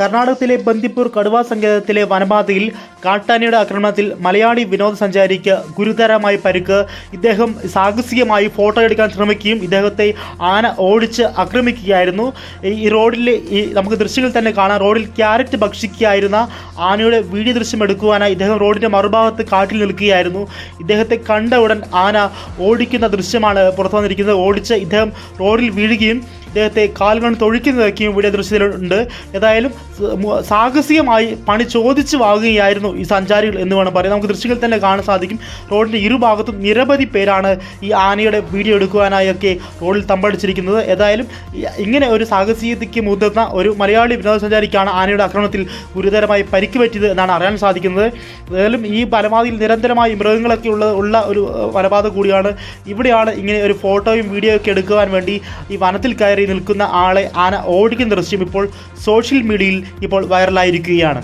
കർണാടകത്തിലെ ബന്ദിപ്പൂർ കടുവാ സങ്കേതത്തിലെ വനപാതയിൽ കാട്ടാനയുടെ ആക്രമണത്തിൽ മലയാളി വിനോദസഞ്ചാരിക്ക് ഗുരുതരമായി പരിക്ക്. ഇദ്ദേഹം സാഹസികമായി ഫോട്ടോ എടുക്കാൻ ശ്രമിക്കുകയും ഇദ്ദേഹത്തെ ആന ഓടിച്ച് ആക്രമിക്കുകയായിരുന്നു. ഈ- റോഡിലെ ഈ നമുക്ക് ദൃശ്യങ്ങൾ തന്നെ കാണാം. റോഡിൽ ക്യാരറ്റ് ഭക്ഷിക്കുകയായിരുന്ന ആനയുടെ വീഡിയോ ദൃശ്യം എടുക്കുവാനായി ഇദ്ദേഹം റോഡിന്റെ മറുഭാഗത്ത് കാട്ടിൽ നിൽക്കുകയായിരുന്നു. ഇദ്ദേഹത്തെ കണ്ട ഉടൻ ആന ഓടിക്കുന്ന ദൃശ്യമാണ് പുറത്തു വന്നിരിക്കുന്നത് ഓടിച്ച് ഇദ്ദേഹം റോഡിൽ വീഴുകയും ഇദ്ദേഹത്തെ കാലുകൾ തൊഴിക്കുന്നതൊക്കെയും ഇവിടെ ദൃശ്യത്തിലുണ്ട്. ഏതായാലും സാഹസികമായി പണി ചോദിച്ചു വാങ്ങുകയായിരുന്നു ഈ സഞ്ചാരികൾ എന്ന് വേണം പറയാം നമുക്ക് ദൃശ്യങ്ങളിൽ തന്നെ കാണാൻ സാധിക്കും. റോഡിന്റെ ഇരുഭാഗത്തും നിരവധി പേരാണ് ഈ ആനയുടെ വീഡിയോ എടുക്കുവാനായൊക്കെ റോഡിൽ തമ്പടിച്ചിരിക്കുന്നത്. ഏതായാലും ഇങ്ങനെ ഒരു സാഹസികതയ്ക്ക് മുതിർന്ന ഒരു മലയാളി വിനോദസഞ്ചാരിക്കാണ് ആനയുടെ ആക്രമണത്തിൽ ഗുരുതരമായി പരിക്ക് പറ്റിയത് എന്നാണ് അറിയാൻ സാധിക്കുന്നത്. ഏതായാലും ഈ പരമാവധിയിൽ നിരന്തരമായി മൃഗങ്ങളൊക്കെ ഉള്ള ഉള്ള ഒരു വനപാത കൂടിയാണ്. ഇവിടെയാണ് ഇങ്ങനെ ഒരു ഫോട്ടോയും വീഡിയോയൊക്കെ എടുക്കുവാൻ വേണ്ടി ഈ വനത്തിൽ കയറി നിൽക്കുന്ന ആളെ ആന ഓടിക്കുന്ന ദൃശ്യം ഇപ്പോൾ സോഷ്യൽ മീഡിയയിൽ ഇപ്പോൾ വൈറലായിരിക്കുകയാണ്